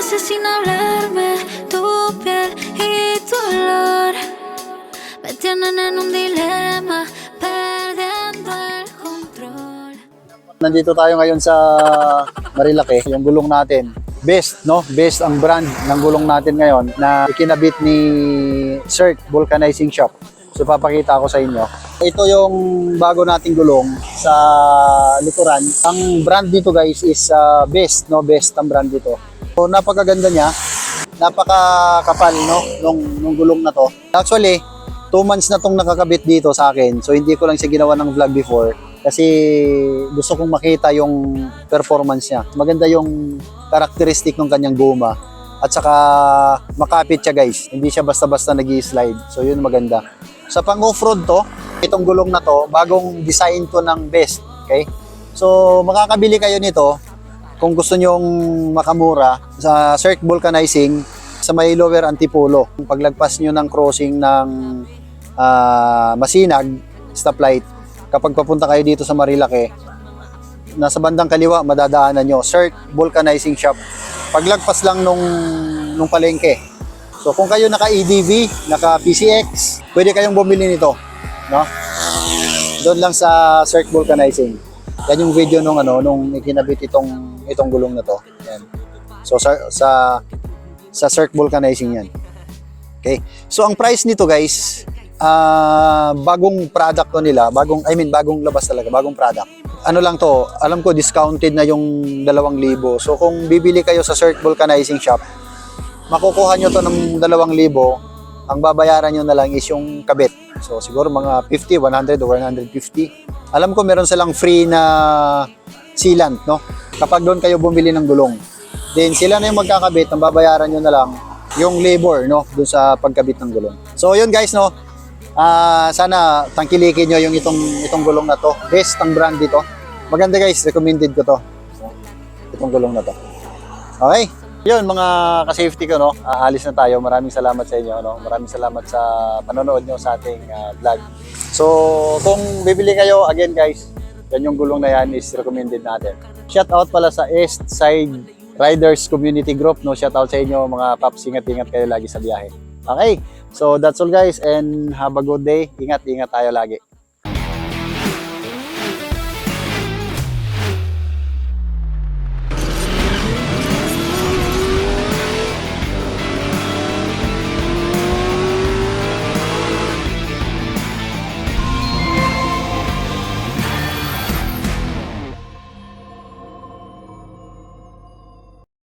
haces sin hablarme, tu piel y tu olor me tienen en un dilema, perdiendo el control. Nandito tayo ngayon sa Marilake, yung gulong natin. Best, no? Best ang brand ng gulong natin ngayon na ikinabit ni CERT Vulcanizing Shop. So papakita ko sa inyo. Ito yung bago nating gulong sa likuran. Ang brand dito guys is uh, Best, no? Best ang brand dito. So napakaganda niya. Napakakapal, no? Nung, nung gulong na to. Actually, two months na tong nakakabit dito sa akin. So hindi ko lang siya ginawa ng vlog before kasi gusto kong makita yung performance niya. Maganda yung karakteristik ng kanyang guma. At saka makapit siya guys. Hindi siya basta-basta nag slide So yun maganda. Sa pang off-road to, itong gulong na to, bagong design to ng best. Okay? So makakabili kayo nito kung gusto nyong makamura sa Cirque Vulcanizing sa may lower Antipolo. Paglagpas nyo ng crossing ng ah, Masinag, stoplight, kapag papunta kayo dito sa Marilake, nasa bandang kaliwa, madadaanan nyo, Cert Vulcanizing Shop. Paglagpas lang nung, nung palengke. So kung kayo naka-EDV, naka-PCX, pwede kayong bumili nito. No? Doon lang sa Cert Vulcanizing. Yan yung video nung ano, nung ikinabit itong itong gulong na to. Yan. So sa sa sa Cert Vulcanizing yan. Okay. So ang price nito guys, ah bagong product to nila, bagong I mean bagong labas talaga, bagong product. Ano lang to, alam ko discounted na yung 2,000. So kung bibili kayo sa Cert Vulcanizing Shop, makukuha nyo to ng 2,000. Ang babayaran nyo na lang is yung kabit. So siguro mga 50, 100 or 150. Alam ko meron silang free na sealant, no? Kapag doon kayo bumili ng gulong. Then sila na yung magkakabit, ang babayaran nyo na lang yung labor, no? Doon sa pagkabit ng gulong. So yun guys, no? Ah, sana tangkilikin nyo yung itong itong gulong na to. Best ang brand dito. Maganda guys, recommended ko to. So, itong gulong na to. Okay? Yun mga ka-safety ko no. Aalis na tayo. Maraming salamat sa inyo no. Maraming salamat sa panonood nyo sa ating ah, vlog. So, kung bibili kayo again guys, yan yung gulong na yan is recommended natin. Shout out pala sa East Side Riders Community Group no. Shout out sa inyo mga paps. Ingat-ingat kayo lagi sa biyahe. Okay? So, that's all guys and have a good day. Ingat-ingat tayo lagi.